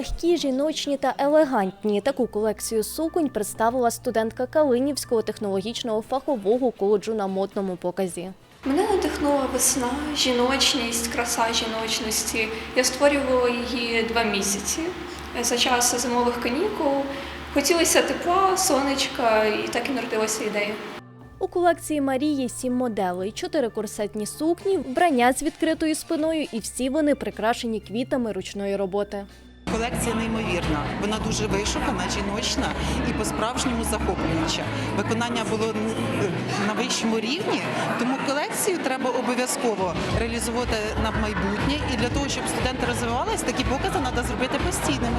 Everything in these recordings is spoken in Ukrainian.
легкі, жіночні та елегантні. Таку колекцію суконь представила студентка Калинівського технологічного фахового коледжу на модному показі. Мене надихнула весна, жіночність, краса жіночності. Я створювала її два місяці за час зимових канікул. Хотілося тепла, сонечка, і так і народилася ідея. У колекції Марії сім моделей, чотири корсетні сукні, вбрання з відкритою спиною, і всі вони прикрашені квітами ручної роботи. Колекція неймовірна. Вона дуже вишукана, жіночна і по-справжньому захоплююча. Виконання було на вищому рівні, тому колекцію треба обов'язково реалізувати на майбутнє. І для того, щоб студенти розвивалися, такі покази треба зробити постійними.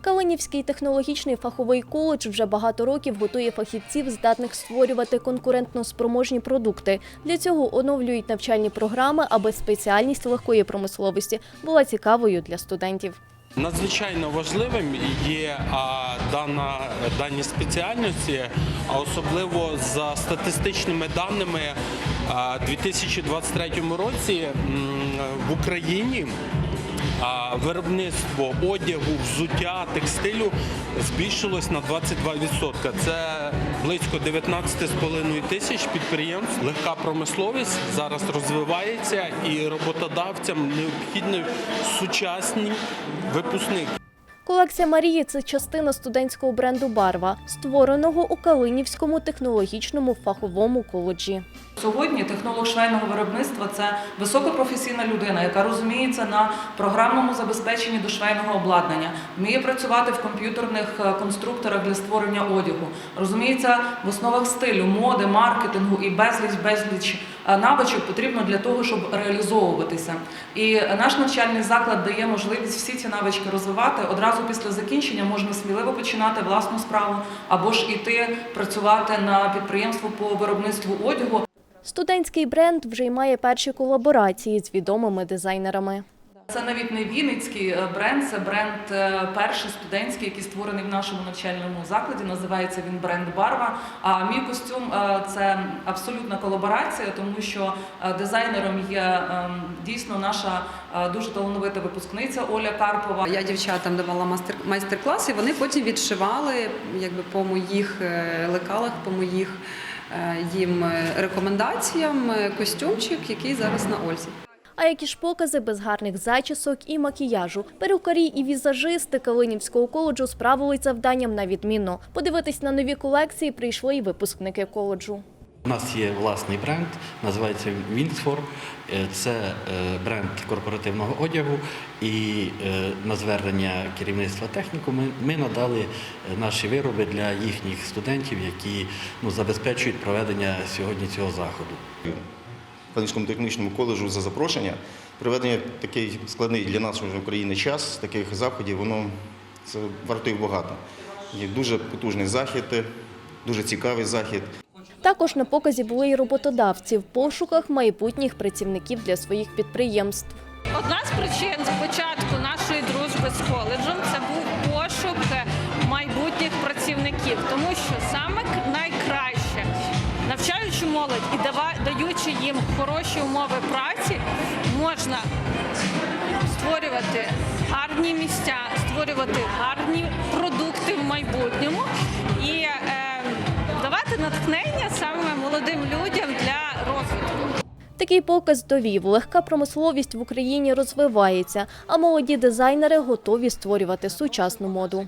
Калинівський технологічний фаховий коледж вже багато років готує фахівців, здатних створювати конкурентно спроможні продукти. Для цього оновлюють навчальні програми, аби спеціальність легкої промисловості була цікавою для студентів. Надзвичайно важливим є дана дані спеціальності, а особливо за статистичними даними, а, 2023 році в Україні виробництво одягу, взуття, текстилю збільшилось на 22%. Це близько 19,5 тисяч підприємств. Легка промисловість зараз розвивається і роботодавцям необхідні сучасні випускники. Колекція Марії це частина студентського бренду Барва, створеного у Калинівському технологічному фаховому коледжі. Сьогодні технолог швейного виробництва це високопрофесійна людина, яка розуміється на програмному забезпеченні до швейного обладнання, вміє працювати в комп'ютерних е, конструкторах для створення одягу, розуміється в основах стилю, моди, маркетингу і безліч безліч навичок потрібно для того, щоб реалізовуватися. І е, наш навчальний заклад дає можливість всі ці навички розвивати. Одразу після закінчення можна сміливо починати власну справу або ж іти працювати на підприємство по виробництву одягу. Студентський бренд вже й має перші колаборації з відомими дизайнерами. Це навіть не вінницький е, бренд, це бренд е, перший студентський, який створений в нашому навчальному закладі. Називається він бренд Барва. А мій костюм е, це абсолютна колаборація, тому що дизайнером є е, дійсно наша дуже талановита випускниця Оля Карпова. Я дівчатам давала майстер-клас, і вони потім відшивали якби по моїх лекалах, по моїх їм рекомендаціям костюмчик, який зараз на Ользі. А які ж покази без гарних зачісок і макіяжу? Перукарі і візажисти Калинівського коледжу справились завданням на відмінно. Подивитись на нові колекції прийшли і випускники коледжу. У нас є власний бренд, називається Winxfor. Е, Це е, бренд корпоративного одягу. І е, на звернення керівництва техніку ми, надали наші вироби для їхніх студентів, які ну, забезпечують проведення сьогодні цього заходу. Калинському технічному коледжу за запрошення. Проведення такий складний для нашої України час, таких заходів, воно це вартує багато. Є дуже потужний захід, дуже цікавий захід. Також на показі були й роботодавці в пошуках майбутніх працівників для своїх підприємств. Одна з причин початку нашої дружби з коледжем це був пошук майбутніх працівників, тому що навчаючи молодь і даючи їм хороші умови праці, можна створювати гарні місця, створювати гарні продукти в майбутньому і е, давати натхнення саме молодим людям для розвитку. Такий показ довів, легка промисловість в Україні розвивається, а молоді дизайнери готові створювати сучасну моду.